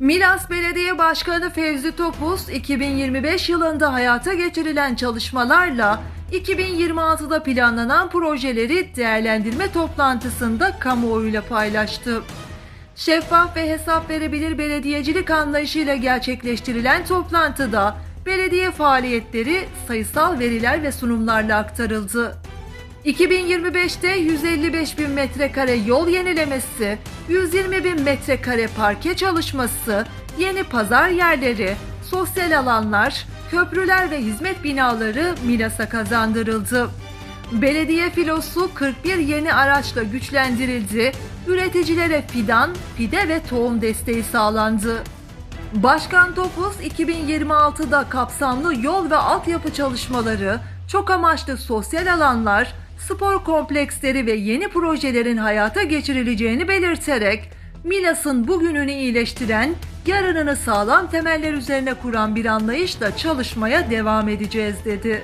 Milas Belediye Başkanı Fevzi Topuz, 2025 yılında hayata geçirilen çalışmalarla 2026'da planlanan projeleri değerlendirme toplantısında kamuoyuyla paylaştı. Şeffaf ve hesap verebilir belediyecilik anlayışıyla gerçekleştirilen toplantıda belediye faaliyetleri sayısal veriler ve sunumlarla aktarıldı. 2025'te 155 bin metrekare yol yenilemesi, 120 bin metrekare parke çalışması, yeni pazar yerleri, sosyal alanlar, köprüler ve hizmet binaları Milas'a kazandırıldı. Belediye filosu 41 yeni araçla güçlendirildi, üreticilere fidan, fide ve tohum desteği sağlandı. Başkan Topuz 2026'da kapsamlı yol ve altyapı çalışmaları, çok amaçlı sosyal alanlar, spor kompleksleri ve yeni projelerin hayata geçirileceğini belirterek Milas'ın bugününü iyileştiren, yarınını sağlam temeller üzerine kuran bir anlayışla çalışmaya devam edeceğiz dedi.